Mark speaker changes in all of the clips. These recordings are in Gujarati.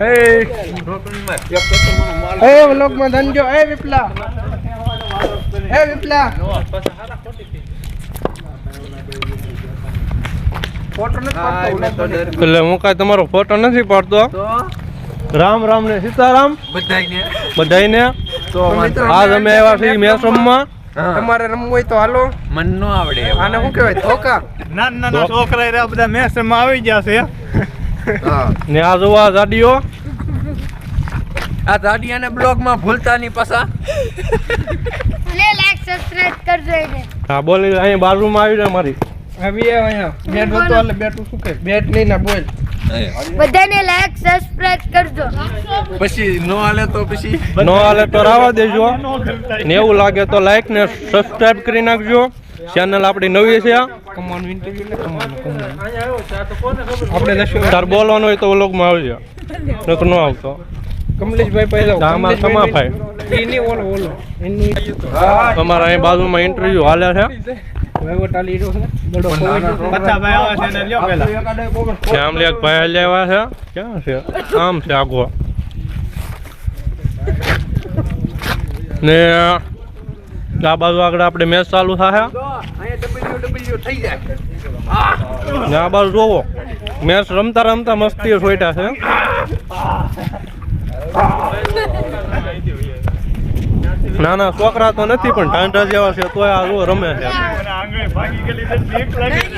Speaker 1: એ માં ધનજો એ વિપલા. એ વિપલા. ફોટો નથી પાડતો
Speaker 2: એટલે હું કાંઈ તમારો ફોટો નથી પાડતો. રામ રામ ને સીતારામ. બધાયને. આજ અમે આવ્યા છીએ રમવા
Speaker 1: તમારે રમવું હોય તો હાલો.
Speaker 3: મન નો આવડે
Speaker 1: આને શું કહેવાય? ધોકા.
Speaker 4: ના ના છોકરા બધા મેસમાં આવી ગયા છે.
Speaker 2: ને આ જોવા ગાડીઓ.
Speaker 3: આ દાડિયાને બ્લોગમાં ભૂલતા નહીં પાછા.
Speaker 5: અને લાઈક સબસ્ક્રાઇબ કરજો એને.
Speaker 2: હા બોલી અહીં બાજુમાં આવી જાય મારી.
Speaker 1: આવી આવ અહીંયા. બેટ હતો એટલે બેટું શું કે? બેટ નહીં ના બોલ.
Speaker 5: બધાને લાઈક સબસ્ક્રાઇબ કરજો.
Speaker 3: પછી નો હાલે તો પછી
Speaker 2: નો હાલે તો રાવા દેજો. ને એવું લાગે તો લાઈક ને સબસ્ક્રાઇબ કરી નાખજો. ચેનલ આપણી નવી છે
Speaker 1: ઇન્ટરવ્યુ ને કમવાનું કમવાનું આપણે
Speaker 2: તાર બોલવાનું હોય તો વ્લોગમાં આવજો. નકર ન આવતો.
Speaker 1: કમલેશભાઈ પહેલા
Speaker 2: આમાં સમાભાઈ.
Speaker 1: એની ઓલો ઓલો. એની
Speaker 2: અમારા અહીં બાજુમાં ઇન્ટરવ્યુ હાલે છે?
Speaker 4: પચ્ચા ભાઈ
Speaker 2: લેવા છે ક્યાં છે? આમ છે આગો ને આ બાજુ આગળ આપણે મેચ ચાલુ થશે ને આ બાજુ જોવો. મેચ રમતા રમતા મસ્તી છોટ્યા છે. ના ના છોકરા તો નથી પણ ઢાંઢા જેવા છે તોય આ જો રમે છે.
Speaker 4: છે બીક લાગી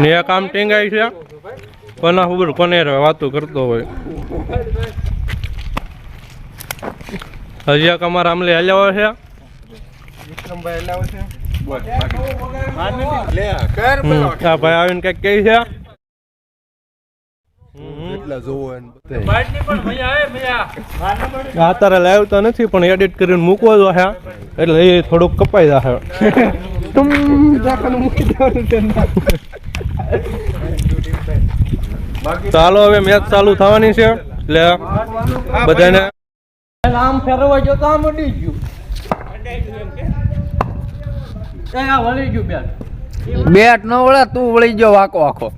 Speaker 2: ને એક આમ ટેંગાઈ છે. કોના ખબર કોને વાતો કરતો હોય. હજી આ કમાર આમલે હાલ્યા છે.
Speaker 1: વિક્રમભાઈ લાવે છે.
Speaker 2: આ ભાઈ આવીને કંઈક કહે છે. હમ. આ તારે લાઈવ તો નથી પણ એડિટ કરીને મૂકવો જો એટલે એ થોડુંક કપાઈ જશે. ચાલો હવે મેચ ચાલુ થવાની છે. એટલે બધાને. આમ ફેરવા જો તો આમ અડી ગયું. આ વળી ગયું બેટ.
Speaker 3: બેટ નો વળે તું વળી ગયો વાકો આખો.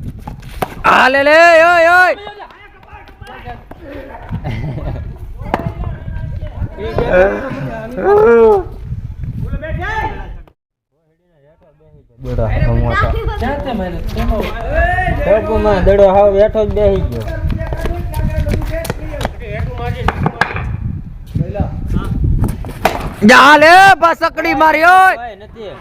Speaker 3: હાલે લે ઓય ઓય
Speaker 2: દડો હાવ બેઠો જ બેસી ગયો
Speaker 3: જા લે બસ સકડી મારી ઓય.
Speaker 2: નથી.